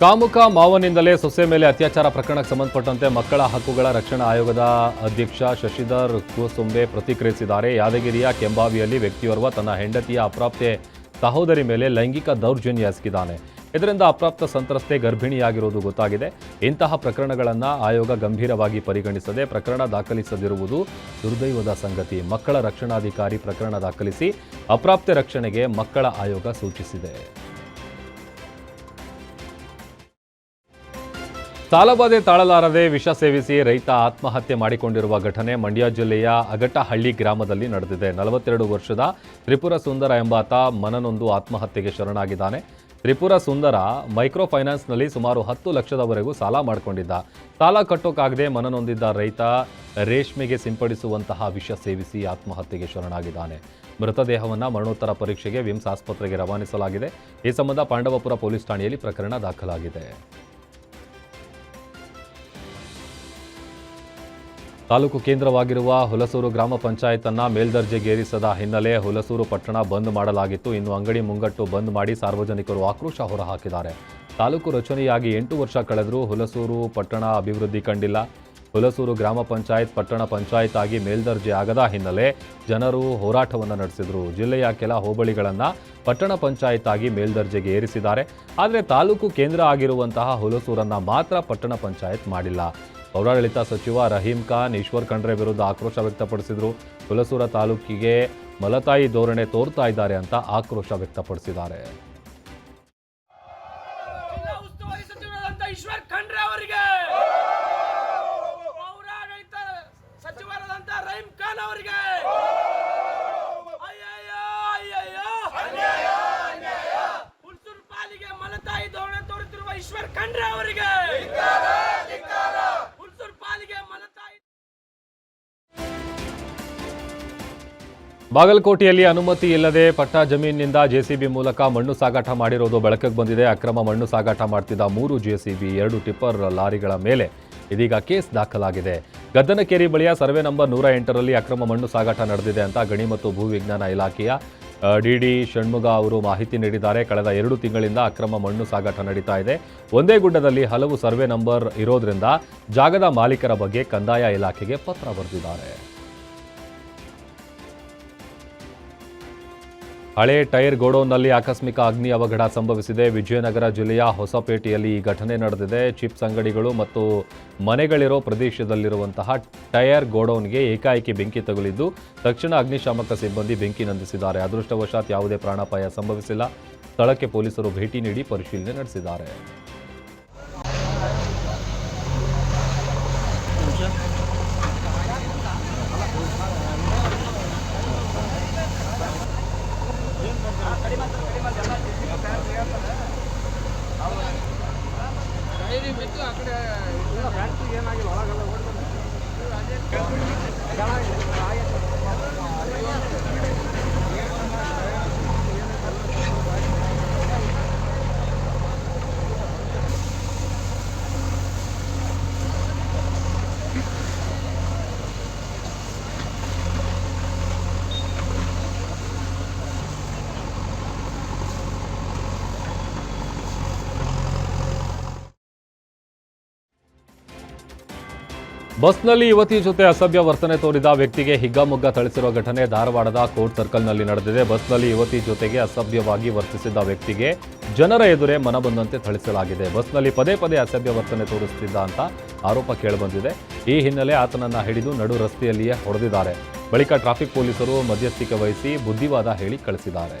ಕಾಮುಕ ಮಾವನಿಂದಲೇ ಸೊಸೆ ಮೇಲೆ ಅತ್ಯಾಚಾರ ಪ್ರಕರಣಕ್ಕೆ ಸಂಬಂಧಪಟ್ಟಂತೆ ಮಕ್ಕಳ ಹಕ್ಕುಗಳ ರಕ್ಷಣಾ ಆಯೋಗದ ಅಧ್ಯಕ್ಷ ಶಶಿಧರ್ ಕೂಸೊಂಬೆ ಪ್ರತಿಕ್ರಿಯಿಸಿದ್ದಾರೆ. ಯಾದಗಿರಿಯ ಕೆಂಬಾವಿಯಲ್ಲಿ ವ್ಯಕ್ತಿಯೋರ್ವ ತನ್ನ ಹೆಂಡತಿಯ ಅಪ್ರಾಪ್ತೆ ಸಹೋದರಿ ಮೇಲೆ ಲೈಂಗಿಕ ದೌರ್ಜನ್ಯ ಎಸಗಿದ್ದಾನೆ. ಇದರಿಂದ ಅಪ್ರಾಪ್ತ ಸಂತ್ರಸ್ತೆ ಗರ್ಭಿಣಿಯಾಗಿರುವುದು ಗೊತ್ತಾಗಿದೆ. ಇಂತಹ ಪ್ರಕರಣಗಳನ್ನು ಆಯೋಗ ಗಂಭೀರವಾಗಿ ಪರಿಗಣಿಸದೆ ಪ್ರಕರಣ ದಾಖಲಿಸದಿರುವುದು ದುರ್ದೈವದ ಸಂಗತಿ. ಮಕ್ಕಳ ರಕ್ಷಣಾಧಿಕಾರಿ ಪ್ರಕರಣ ದಾಖಲಿಸಿ ಅಪ್ರಾಪ್ತೆ ರಕ್ಷಣೆಗೆ ಮಕ್ಕಳ ಆಯೋಗ ಸೂಚಿಸಿದೆ. ಸಾಲಬಾಧೆ ತಾಳಲಾರದೆ ವಿಷ ಸೇವಿಸಿ ರೈತ ಆತ್ಮಹತ್ಯೆ ಮಾಡಿಕೊಂಡಿರುವ ಘಟನೆ ಮಂಡ್ಯ ಜಿಲ್ಲೆಯ ಅಗಟಹಳ್ಳಿ ಗ್ರಾಮದಲ್ಲಿ ನಡೆದಿದೆ. ನಲವತ್ತೆರಡು ವರ್ಷದ ತ್ರಿಪುರ ಸುಂದರ ಎಂಬಾತ ಮನನೊಂದು ಆತ್ಮಹತ್ಯೆಗೆ ಶರಣಾಗಿದ್ದಾನೆ. ತ್ರಿಪುರ ಸುಂದರ ಮೈಕ್ರೋ ಫೈನಾನ್ಸ್ನಲ್ಲಿ ಸುಮಾರು ಹತ್ತು ಲಕ್ಷದವರೆಗೂ ಸಾಲ ಮಾಡಿಕೊಂಡಿದ್ದ. ಸಾಲ ಕಟ್ಟೋಕ್ಕಾಗದೆ ಮನನೊಂದಿದ್ದ ರೈತ ರೇಷ್ಮೆಗೆ ಸಿಂಪಡಿಸುವಂತಹ ವಿಷ ಸೇವಿಸಿ ಆತ್ಮಹತ್ಯೆಗೆ ಶರಣಾಗಿದ್ದಾನೆ. ಮೃತದೇಹವನ್ನು ಮರಣೋತ್ತರ ಪರೀಕ್ಷೆಗೆ ವಿಮ್ಸ್ ಆಸ್ಪತ್ರೆಗೆ ರವಾನಿಸಲಾಗಿದೆ. ಈ ಸಂಬಂಧ ಪಾಂಡವಪುರ ಪೊಲೀಸ್ ಠಾಣೆಯಲ್ಲಿ ಪ್ರಕರಣ ದಾಖಲಾಗಿದೆ. ತಾಲೂಕು ಕೇಂದ್ರವಾಗಿರುವ ಹುಲಸೂರು ಗ್ರಾಮ ಪಂಚಾಯತನ್ನು ಮೇಲ್ದರ್ಜೆಗೇರಿಸದ ಹಿನ್ನೆಲೆ ಹುಲಸೂರು ಪಟ್ಟಣ ಬಂದ್ ಮಾಡಲಾಗಿತ್ತು. ಇನ್ನು ಅಂಗಡಿ ಮುಂಗಟ್ಟು ಬಂದ್ ಮಾಡಿ ಸಾರ್ವಜನಿಕರು ಆಕ್ರೋಶ ಹೊರಹಾಕಿದ್ದಾರೆ. ತಾಲೂಕು ರಚನೆಯಾಗಿ ಎಂಟು ವರ್ಷ ಕಳೆದರೂ ಹುಲಸೂರು ಪಟ್ಟಣ ಅಭಿವೃದ್ಧಿ ಕಂಡಿಲ್ಲ. ಹುಲಸೂರು ಗ್ರಾಮ ಪಂಚಾಯತ್ ಪಟ್ಟಣ ಪಂಚಾಯತ್ ಆಗಿ ಮೇಲ್ದರ್ಜೆ ಆಗದ ಹಿನ್ನೆಲೆ ಜನರು ಹೋರಾಟವನ್ನು ನಡೆಸಿದರು. ಜಿಲ್ಲೆಯ ಕೆಲ ಹೋಬಳಿಗಳನ್ನು ಪಟ್ಟಣ ಪಂಚಾಯತ್ ಆಗಿ ಮೇಲ್ದರ್ಜೆಗೆ ಏರಿಸಿದ್ದಾರೆ. ಆದರೆ ತಾಲೂಕು ಕೇಂದ್ರ ಆಗಿರುವಂತಹ ಹುಲಸೂರನ್ನು ಮಾತ್ರ ಪಟ್ಟಣ ಪಂಚಾಯತ್ ಮಾಡಿಲ್ಲ. ಪೌರಾಡಳಿತ ಸಚಿವ ರಹೀಂ ಖಾನ್ ಈಶ್ವರ್ ಖಂಡ್ರೆ ವಿರುದ್ಧ ಆಕ್ರೋಶ ವ್ಯಕ್ತಪಡಿಸಿದರು. ಹುಲಸೂರ ತಾಲೂಕಿಗೆ ಮಲತಾಯಿ ಧೋರಣೆ ತೋರ್ತಾ ಇದ್ದಾರೆ ಅಂತ ಆಕ್ರೋಶ ವ್ಯಕ್ತಪಡಿಸಿದ್ದಾರೆ. ಈಶ್ವರ್ ಬಾಗಲಕೋಟೆಯಲ್ಲಿ ಅನುಮತಿ ಇಲ್ಲದೆ ಪಟ್ಟ ಜಮೀನಿನಿಂದ ಜೆಸಿಬಿ ಮೂಲಕ ಮಣ್ಣು ಸಾಗಾಟ ಮಾಡಿರೋದು ಬೆಳಕಿಗೆ ಬಂದಿದೆ. ಅಕ್ರಮ ಮಣ್ಣು ಸಾಗಾಟ ಮಾಡ್ತಿದ್ದ ಮೂರು ಜೆಸಿಬಿ, ಎರಡು ಟಿಪ್ಪರ್ ಲಾರಿಗಳ ಮೇಲೆ ಇದೀಗ ಕೇಸ್ ದಾಖಲಾಗಿದೆ. ಗದ್ದನಕೇರಿ ಬಳಿಯ ಸರ್ವೆ ನಂಬರ್ ನೂರ ಎಂಟರಲ್ಲಿ ಅಕ್ರಮ ಮಣ್ಣು ಸಾಗಾಟ ನಡೆದಿದೆ ಅಂತ ಗಣಿ ಮತ್ತು ಭೂ ವಿಜ್ಞಾನ ಇಲಾಖೆಯ ಡಿಡಿ ಷಣ್ಮುಗ ಅವರು ಮಾಹಿತಿ ನೀಡಿದ್ದಾರೆ. ಕಳೆದ ಎರಡು ತಿಂಗಳಿಂದ ಅಕ್ರಮ ಮಣ್ಣು ಸಾಗಾಟ ನಡೀತಾ ಇದೆ. ಒಂದೇ ಗುಡ್ಡದಲ್ಲಿ ಹಲವು ಸರ್ವೆ ನಂಬರ್ ಇರೋದ್ರಿಂದ ಜಾಗದ ಮಾಲೀಕರ ಬಗ್ಗೆ ಕಂದಾಯ ಇಲಾಖೆಗೆ ಪತ್ರ ಬರೆದಿದ್ದಾರೆ. ಹಳೆ ಟೈರ್ ಗೋಡೌನ್ನಲ್ಲಿ ಆಕಸ್ಮಿಕ ಅಗ್ನಿ ಅವಘಡ ಸಂಭವಿಸಿದೆ. ವಿಜಯನಗರ ಜಿಲ್ಲೆಯ ಹೊಸಪೇಟೆಯಲ್ಲಿ ಈ ಘಟನೆ ನಡೆದಿದೆ. ಚಿಪ್ಸ್ ಅಂಗಡಿಗಳು ಮತ್ತು ಮನೆಗಳಿರೋ ಪ್ರದೇಶದಲ್ಲಿರುವಂತಹ ಟೈರ್ ಗೋಡೌನ್ಗೆ ಏಕಾಏಕಿ ಬೆಂಕಿ ತಗುಲಿದ್ದು, ತಕ್ಷಣ ಅಗ್ನಿಶಾಮಕ ಸಿಬ್ಬಂದಿ ಬೆಂಕಿ ನಂದಿಸಿದ್ದಾರೆ. ಅದೃಷ್ಟವಶಾತ್ ಯಾವುದೇ ಪ್ರಾಣಾಪಾಯ ಸಂಭವಿಸಿಲ್ಲ. ಸ್ಥಳಕ್ಕೆ ಪೊಲೀಸರು ಭೇಟಿ ನೀಡಿ ಪರಿಶೀಲನೆ ನಡೆಸಿದ್ದಾರೆ. ಬಸ್ನಲ್ಲಿ ಯುವತಿ ಜೊತೆ ಅಸಭ್ಯ ವರ್ತನೆ ತೋರಿದ ವ್ಯಕ್ತಿಗೆ ಹಿಗ್ಗಾಮುಗ್ಗ ಥಳಿಸಿರುವ ಘಟನೆ ಧಾರವಾಡದ ಕೋರ್ಟ್ ಸರ್ಕಲ್ನಲ್ಲಿ ನಡೆದಿದೆ. ಬಸ್ನಲ್ಲಿ ಯುವತಿ ಜೊತೆಗೆ ಅಸಭ್ಯವಾಗಿ ವರ್ತಿಸಿದ್ದ ವ್ಯಕ್ತಿಗೆ ಜನರ ಎದುರೇ ಮನಬಂದಂತೆ ಥಳಿಸಲಾಗಿದೆ. ಬಸ್ನಲ್ಲಿ ಪದೇ ಪದೇ ಅಸಭ್ಯ ವರ್ತನೆ ತೋರಿಸುತ್ತಿದ್ದ ಅಂತ ಆರೋಪ ಕೇಳಿಬಂದಿದೆ. ಈ ಹಿನ್ನೆಲೆ ಆತನನ್ನು ಹಿಡಿದು ನಡು ರಸ್ತೆಯಲ್ಲಿಯೇ ಹೊಡೆದಿದ್ದಾರೆ. ಬಳಿಕ ಟ್ರಾಫಿಕ್ ಪೊಲೀಸರು ಮಧ್ಯಸ್ಥಿಕೆ ವಹಿಸಿ ಬುದ್ಧಿವಾದ ಹೇಳಿ ಕಳಿಸಿದ್ದಾರೆ.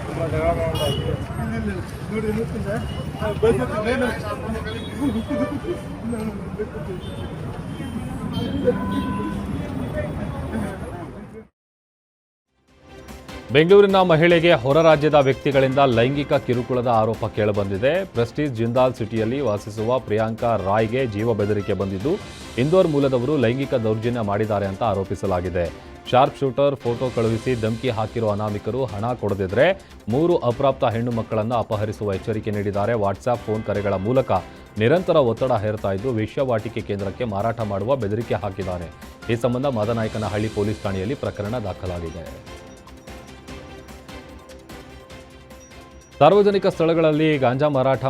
ಬೆಂಗಳೂರಿನ ಮಹಿಳೆಗೆ ಹೊರ ರಾಜ್ಯದ ವ್ಯಕ್ತಿಗಳಿಂದ ಲೈಂಗಿಕ ಕಿರುಕುಳದ ಆರೋಪ ಕೇಳಬಂದಿದೆ. ಪ್ರೆಸ್ಟೀಜ್ ಜಿಂದಾಲ್ ಸಿಟಿಯಲ್ಲಿ ವಾಸಿಸುವ ಪ್ರಿಯಾಂಕಾ ರಾಯ್ಗೆ ಜೀವ ಬೆದರಿಕೆ ಬಂದಿದ್ದು, ಇಂದೋರ್ ಮೂಲದವರು ಲೈಂಗಿಕ ದೌರ್ಜನ್ಯ ಮಾಡಿದ್ದಾರೆ ಅಂತ ಆರೋಪಿಸಲಾಗಿದೆ. ಶಾರ್ಪ್ ಶೂಟರ್ ಫೋಟೋ ಕಳುಹಿಸಿ ಧಮಕಿ ಹಾಕಿರುವ ಅನಾಮಿಕರು ಹಣ ಕೊಡದಿದ್ರೆ ಮೂರು ಅಪ್ರಾಪ್ತ ಹೆಣ್ಣು ಮಕ್ಕಳನ್ನು ಅಪಹರಿಸುವ ಎಚ್ಚರಿಕೆ ನೀಡಿದ್ದಾರೆ. ವಾಟ್ಸಾಪ್ ಫೋನ್ ಕರೆಗಳ ಮೂಲಕ ನಿರಂತರ ಒತ್ತಡ ಹೇರ್ತಾ ಇದ್ದು ವಿಶ್ವವಾಟಿಕೆ ಕೇಂದ್ರಕ್ಕೆ ಮಾರಾಟ ಮಾಡುವ ಬೆದರಿಕೆ ಹಾಕಿದ್ದಾರೆ. ಈ ಸಂಬಂಧ ಮಾದನಾಯಕನಹಳ್ಳಿ ಪೊಲೀಸ್ ಠಾಣೆಯಲ್ಲಿ ಪ್ರಕರಣ ದಾಖಲಾಗಿದೆ. ಸಾರ್ವಜನಿಕ ಸ್ಥಳಗಳಲ್ಲಿ ಗಾಂಜಾ ಮಾರಾಟ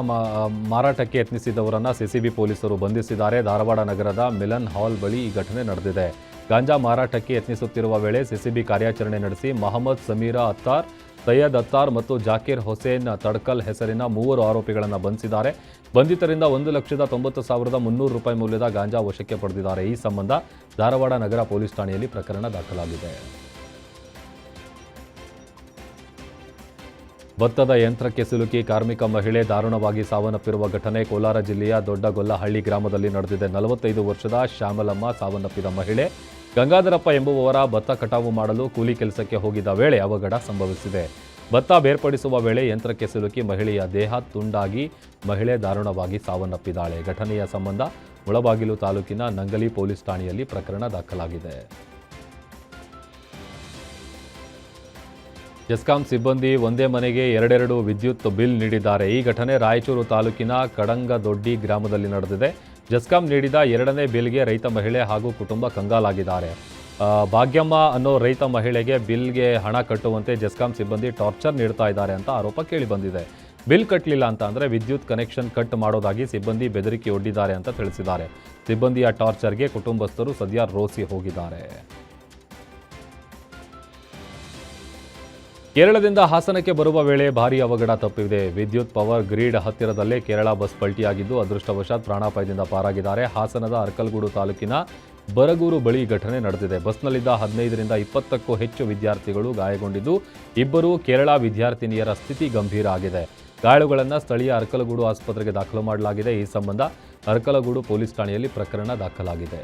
ಮಾರಾಟಕ್ಕೆ ಯತ್ನಿಸಿದ್ದವರನ್ನು ಸಿಸಿಬಿ ಪೊಲೀಸರು ಬಂಧಿಸಿದ್ದಾರೆ. ಧಾರವಾಡ ನಗರದ ಮಿಲನ್ ಹಾಲ್ ಬಳಿ ಈ ಘಟನೆ ನಡೆದಿದೆ. ಗಾಂಜಾ ಮಾರಾಟಕ್ಕೆ ಯತ್ನಿಸುತ್ತಿರುವ ವೇಳೆ ಸಿಸಿಬಿ ಕಾರ್ಯಾಚರಣೆ ನಡೆಸಿ ಮಹಮ್ಮದ್ ಸಮೀರಾ ಅತ್ತಾರ್, ಸೈಯದ್ ಅತ್ತಾರ್ ಮತ್ತು ಜಾಕೀರ್ ಹುಸೇನ್ ತಡ್ಕಲ್ ಹೆಸರಿನ ಮೂವರು ಆರೋಪಿಗಳನ್ನು ಬಂಧಿಸಿದ್ದಾರೆ. ಬಂಧಿತರಿಂದ ಒಂದು ಲಕ್ಷದ ತೊಂಬತ್ತು ಸಾವಿರದ ಮುನ್ನೂರು ರೂಪಾಯಿ ಮೌಲ್ಯದ ಗಾಂಜಾ ವಶಕ್ಕೆ ಪಡೆದಿದ್ದಾರೆ. ಈ ಸಂಬಂಧ ಧಾರವಾಡ ನಗರ ಪೊಲೀಸ್ ಠಾಣೆಯಲ್ಲಿ ಪ್ರಕರಣ ದಾಖಲಾಗಿದೆ. ಭತ್ತದ ಯಂತ್ರಕ್ಕೆ ಸಿಲುಕಿ ಕಾರ್ಮಿಕ ಮಹಿಳೆ ದಾರುಣವಾಗಿ ಸಾವನ್ನಪ್ಪಿರುವ ಘಟನೆ ಕೋಲಾರ ಜಿಲ್ಲೆಯ ದೊಡ್ಡಗೊಲ್ಲಹಳ್ಳಿ ಗ್ರಾಮದಲ್ಲಿ ನಡೆದಿದೆ. ನಲವತ್ತೈದು ವರ್ಷದ ಶ್ಯಾಮಲಮ್ಮ ಸಾವನ್ನಪ್ಪಿದ ಮಹಿಳೆ ಗಂಗಾಧರಪ್ಪ ಎಂಬುವವರ ಭತ್ತ ಕಟಾವು ಮಾಡಲು ಕೂಲಿ ಕೆಲಸಕ್ಕೆ ಹೋಗಿದ್ದ ವೇಳೆ ಅವಘಡ ಸಂಭವಿಸಿದೆ. ಭತ್ತ ಬೇರ್ಪಡಿಸುವ ವೇಳೆ ಯಂತ್ರಕ್ಕೆ ಸಿಲುಕಿ ಮಹಿಳೆಯ ದೇಹ ತುಂಡಾಗಿ ಮಹಿಳೆ ದಾರುಣವಾಗಿ ಸಾವನ್ನಪ್ಪಿದ್ದಾಳೆ. ಘಟನೆಯ ಸಂಬಂಧ ಮುಳಬಾಗಿಲು ತಾಲೂಕಿನ ನಂಗಲಿ ಪೊಲೀಸ್ ಠಾಣೆಯಲ್ಲಿ ಪ್ರಕರಣ ದಾಖಲಾಗಿದೆ. ಜೆಸ್ಕಾಂ ಸಿಬ್ಬಂದಿ ಒಂದೇ ಮನೆಗೆ ಎರಡೆರಡು ವಿದ್ಯುತ್ ಬಿಲ್ ನೀಡಿದ್ದಾರೆ. ಈ ಘಟನೆ ರಾಯಚೂರು ತಾಲೂಕಿನ ಕಡಂಗದೊಡ್ಡಿ ಗ್ರಾಮದಲ್ಲಿ ನಡೆದಿದೆ. ಜಸ್ಕಾಂ ನೀಡಿದ ಎರಡನೇ ಬಿಲ್ಗೆ ರೈತ ಮಹಿಳೆ ಹಾಗೂ ಕುಟುಂಬ ಕಂಗಾಲಾಗಿದ್ದಾರೆ. ಭಾಗ್ಯಮ್ಮ ಅನ್ನೋ ರೈತ ಮಹಿಳೆಗೆ ಬಿಲ್ಗೆ ಹಣ ಕಟ್ಟುವಂತೆ ಜಸ್ಕಾಂ ಸಿಬ್ಬಂದಿ ಟಾರ್ಚರ್ ನೀಡ್ತಾ ಇದ್ದಾರೆ ಅಂತ ಆರೋಪ ಕೇಳಿಬಂದಿದೆ. ಬಿಲ್ ಕಟ್ಟಲಿಲ್ಲ ಅಂತ ಅಂದರೆ ವಿದ್ಯುತ್ ಕನೆಕ್ಷನ್ ಕಟ್ ಮಾಡೋದಾಗಿ ಸಿಬ್ಬಂದಿ ಬೆದರಿಕೆ ಒಡ್ಡಿದ್ದಾರೆ ಅಂತ ತಿಳಿಸಿದ್ದಾರೆ. ಸಿಬ್ಬಂದಿಯ ಟಾರ್ಚರ್ಗೆ ಕುಟುಂಬಸ್ಥರು ಸದ್ಯ ರೋಸಿ ಹೋಗಿದ್ದಾರೆ. ಕೇರಳದಿಂದ ಹಾಸನಕ್ಕೆ ಬರುವ ವೇಳೆ ಭಾರೀ ಅವಘಡ ತಪ್ಪಿದೆ. ವಿದ್ಯುತ್ ಪವರ್ ಗ್ರಿಡ್ ಹತ್ತಿರದಲ್ಲೇ ಕೇರಳ ಬಸ್ ಪಲ್ಟಿಯಾಗಿದ್ದು, ಅದೃಷ್ಟವಶಾತ್ ಪ್ರಾಣಾಪಾಯದಿಂದ ಪಾರಾಗಿದ್ದಾರೆ. ಹಾಸನದ ಅರ್ಕಲ್ಗೂಡು ತಾಲೂಕಿನ ಬರಗೂರು ಬಳಿ ಘಟನೆ ನಡೆದಿದೆ. ಬಸ್ನಲ್ಲಿದ್ದ ಹದಿನೈದರಿಂದ ಇಪ್ಪತ್ತಕ್ಕೂ ಹೆಚ್ಚು ವಿದ್ಯಾರ್ಥಿಗಳು ಗಾಯಗೊಂಡಿದ್ದು, ಇಬ್ಬರು ಕೇರಳ ವಿದ್ಯಾರ್ಥಿನಿಯರ ಸ್ಥಿತಿ ಗಂಭೀರ ಆಗಿದೆ. ಗಾಯಾಳುಗಳನ್ನು ಸ್ಥಳೀಯ ಅರ್ಕಲಗೂಡು ಆಸ್ಪತ್ರೆಗೆ ದಾಖಲು ಮಾಡಲಾಗಿದೆ. ಈ ಸಂಬಂಧ ಅರ್ಕಲಗೂಡು ಪೊಲೀಸ್ ಠಾಣೆಯಲ್ಲಿ ಪ್ರಕರಣ ದಾಖಲಾಗಿದೆ.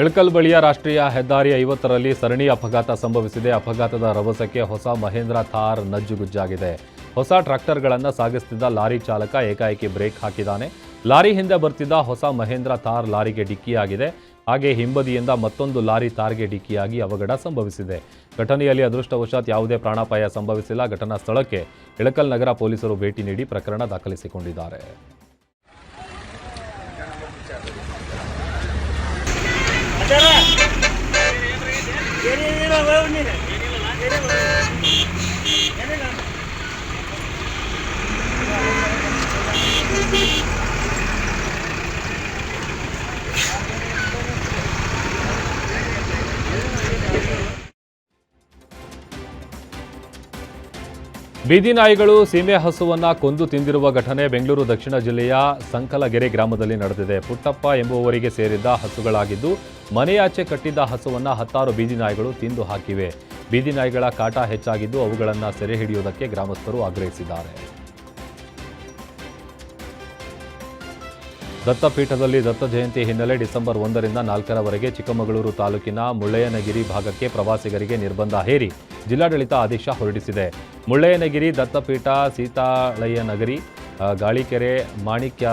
ಇಳಕಲ್ ಬಳಿಯ ರಾಷ್ಟ್ರೀಯ ಹೆದ್ದಾರಿ ಐವತ್ತರಲ್ಲಿ ಸರಣಿ ಅಪಘಾತ ಸಂಭವಿಸಿದೆ. ಅಪಘಾತದ ರಭಸಕ್ಕೆ ಹೊಸ ಮಹೇಂದ್ರ ಥಾರ್ ನಜ್ಜುಗುಜ್ಜಾಗಿದೆ. ಹೊಸ ಟ್ರಾಕ್ಟರ್ಗಳನ್ನು ಸಾಗಿಸುತ್ತಿದ್ದ ಲಾರಿ ಚಾಲಕ ಏಕಾಏಕಿ ಬ್ರೇಕ್ ಹಾಕಿದ್ದಾನೆ ಲಾರಿ ಹಿಂದೆ ಬರ್ತಿದ್ದ ಹೊಸ ಮಹೇಂದ್ರ ಥಾರ್ ಲಾರಿಗೆ ಡಿಕ್ಕಿಯಾಗಿದೆ. ಹಾಗೆ ಹಿಂಬದಿಯಿಂದ ಮತ್ತೊಂದು ಲಾರಿ ತಾರ್ಗೆ ಡಿಕ್ಕಿಯಾಗಿ ಅವಘಡ ಸಂಭವಿಸಿದೆ. ಘಟನೆಯಲ್ಲಿ ಅದೃಷ್ಟವಶಾತ್ ಯಾವುದೇ ಪ್ರಾಣಾಪಾಯ ಸಂಭವಿಸಿಲ್ಲ. ಘಟನಾ ಸ್ಥಳಕ್ಕೆ ಇಳಕಲ್ ನಗರ ಪೊಲೀಸರು ಭೇಟಿ ನೀಡಿ ಪ್ರಕರಣ ದಾಖಲಿಸಿಕೊಂಡಿದ್ದಾರೆ. Thank you. ಬೀದಿ ನಾಯಿಗಳು ಸೀಮೆ ಹಸುವನ್ನ ಕೊಂದು ತಿಂದಿರುವ ಘಟನೆ ಬೆಂಗಳೂರು ದಕ್ಷಿಣ ಜಿಲ್ಲೆಯ ಸಂಕಲಗೆರೆ ಗ್ರಾಮದಲ್ಲಿ ನಡೆದಿದೆ. ಪುಟ್ಟಪ್ಪ ಎಂಬುವವರಿಗೆ ಸೇರಿದ್ದ ಹಸುಗಳಾಗಿದ್ದು, ಮನೆಯಾಚೆ ಕಟ್ಟಿದ್ದ ಹಸುವನ್ನ ಹತ್ತಾರು ಬೀದಿ ನಾಯಿಗಳು ತಿಂದು ಹಾಕಿವೆ. ಬೀದಿ ನಾಯಿಗಳ ಕಾಟ ಹೆಚ್ಚಾಗಿದ್ದು, ಅವುಗಳನ್ನು ಸೆರೆ ಹಿಡಿಯುವುದಕ್ಕೆ ಗ್ರಾಮಸ್ಥರು ಆಗ್ರಹಿಸಿದ್ದಾರೆ. ದತ್ತಪೀಠದಲ್ಲಿ ದತ್ತ ಜಯಂತಿ ಹಿನ್ನೆಲೆ ಡಿಸೆಂಬರ್ ಒಂದರಿಂದ ನಾಲ್ಕರವರೆಗೆ ಚಿಕ್ಕಮಗಳೂರು ತಾಲೂಕಿನ ಮುಳ್ಳಯ್ಯನಗಿರಿ ಭಾಗಕ್ಕೆ ಪ್ರವಾಸಿಗರಿಗೆ ನಿರ್ಬಂಧ ಹೇರಿ ಜಿಲ್ಲಾಡಳಿತ ಆದೇಶ ಹೊರಡಿಸಿದೆ. ಮುಳ್ಳಯ್ಯನಗಿರಿ ದತ್ತಪೀಠ ಸೀತಾಳಯ್ಯನಗರಿ ಗಾಳಿಕೆರೆ ಮಾಣಿಕ್ಯ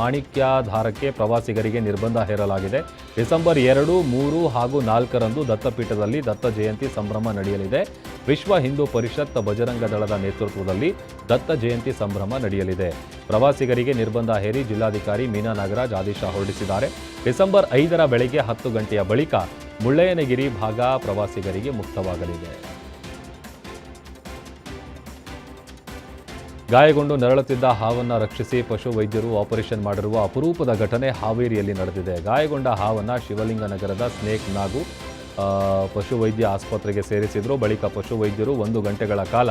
ಮಾಣಿಕ್ಯಾಧಾರಕ್ಕೆ ಪ್ರವಾಸಿಗರಿಗೆ ನಿರ್ಬಂಧ ಹೇರಲಾಗಿದೆ. ಡಿಸೆಂಬರ್ ಎರಡು, ಮೂರು ಹಾಗೂ ನಾಲ್ಕರಂದು ದತ್ತಪೀಠದಲ್ಲಿ ದತ್ತ ಜಯಂತಿ ಸಂಭ್ರಮ ನಡೆಯಲಿದೆ. ವಿಶ್ವ ಹಿಂದೂ ಪರಿಷತ್ ಬಜರಂಗ ದಳದ ನೇತೃತ್ವದಲ್ಲಿ ದತ್ತ ಜಯಂತಿ ಸಂಭ್ರಮ ನಡೆಯಲಿದೆ. ಪ್ರವಾಸಿಗರಿಗೆ ನಿರ್ಬಂಧ ಹೇರಿ ಜಿಲ್ಲಾಧಿಕಾರಿ ಮೀನಾ ನಾಗರಾಜ್ ಆದೇಶ ಹೊರಡಿಸಿದ್ದಾರೆ. ಡಿಸೆಂಬರ್ ಐದರ ಬೆಳಗ್ಗೆ ಹತ್ತು ಗಂಟೆಯ ಬಳಿಕ ಮುಳ್ಳಯ್ಯನಗಿರಿ ಭಾಗ ಪ್ರವಾಸಿಗರಿಗೆ ಮುಕ್ತವಾಗಲಿದೆ. ಗಾಯಗೊಂಡು ನರಳುತ್ತಿದ್ದ ಹಾವನ್ನು ರಕ್ಷಿಸಿ ಪಶು ವೈದ್ಯರು ಆಪರೇಷನ್ ಮಾಡಿರುವ ಅಪರೂಪದ ಘಟನೆ ಹಾವೇರಿಯಲ್ಲಿ ನಡೆದಿದೆ. ಗಾಯಗೊಂಡ ಹಾವನ್ನ ಶಿವಲಿಂಗನಗರದ ಸ್ನೇಕ್ ನಾಗು ಪಶುವೈದ್ಯ ಆಸ್ಪತ್ರೆಗೆ ಸೇರಿಸಿದರು, ಬಳಿಕ ಪಶುವೈದ್ಯರು ಒಂದು ಗಂಟೆಗಳ ಕಾಲ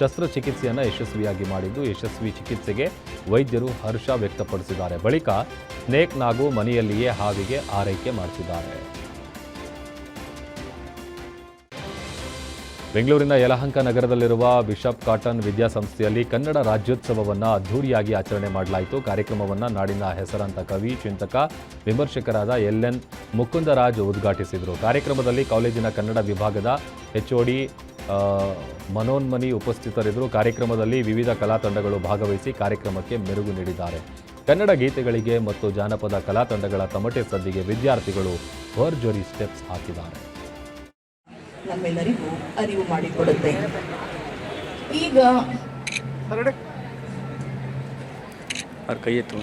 ಶಸ್ತ್ರಚಿಕಿತ್ಸೆಯನ್ನು ಯಶಸ್ವಿಯಾಗಿ ಮಾಡಿದ್ದು, ಯಶಸ್ವಿ ಚಿಕಿತ್ಸೆಗೆ ವೈದ್ಯರು ಹರ್ಷ ವ್ಯಕ್ತಪಡಿಸಿದ್ದಾರೆ. ಬಳಿಕ ಸ್ನೇಕ್ ನಾಗು ಮನೆಯಲ್ಲಿಯೇ ಹಾವಿಗೆ ಆರೈಕೆ ಮಾಡಿಸಿದ್ದಾರೆ ಬೆಂಗಳೂರಿನ ಯಲಹಂಕ ನಗರದಲ್ಲಿರುವ ಬಿಷಪ್ ಕಾಟನ್ ವಿದ್ಯಾಸಂಸ್ಥೆಯಲ್ಲಿ ಕನ್ನಡ ರಾಜ್ಯೋತ್ಸವವನ್ನು ಅದ್ದೂರಿಯಾಗಿ ಆಚರಣೆ ಮಾಡಲಾಯಿತು. ಕಾರ್ಯಕ್ರಮವನ್ನು ನಾಡಿನ ಹೆಸರಾಂತ ಕವಿ, ಚಿಂತಕ, ವಿಮರ್ಶಕರಾದ ಎಲ್ ಎನ್ ಮುಕುಂದರಾಜ್ ಉದ್ಘಾಟಿಸಿದರು. ಕಾರ್ಯಕ್ರಮದಲ್ಲಿ ಕಾಲೇಜಿನ ಕನ್ನಡ ವಿಭಾಗದ ಎಚ್ಒಡಿ ಮನೋನ್ಮನಿ ಉಪಸ್ಥಿತರಿದ್ದರು. ಕಾರ್ಯಕ್ರಮದಲ್ಲಿ ವಿವಿಧ ಕಲಾ ತಂಡಗಳು ಭಾಗವಹಿಸಿ ಕಾರ್ಯಕ್ರಮಕ್ಕೆ ಮೆರುಗು ನೀಡಿದ್ದಾರೆ. ಕನ್ನಡ ಗೀತೆಗಳಿಗೆ ಮತ್ತು ಜಾನಪದ ಕಲಾ ತಂಡಗಳ ತಮಟೆ ಸದ್ದಿಗೆ ವಿದ್ಯಾರ್ಥಿಗಳು ಭರ್ಜರಿ ಸ್ಟೆಪ್ಸ್ ಹಾಕಿದ್ದಾರೆ. ನಮ್ಮೆಲ್ಲರಿಗೂ ಅರಿವು ಮಾಡಿಕೊಡುತ್ತೆ. ಈಗ ಅವ್ರ ಕೈ ಎತ್ತು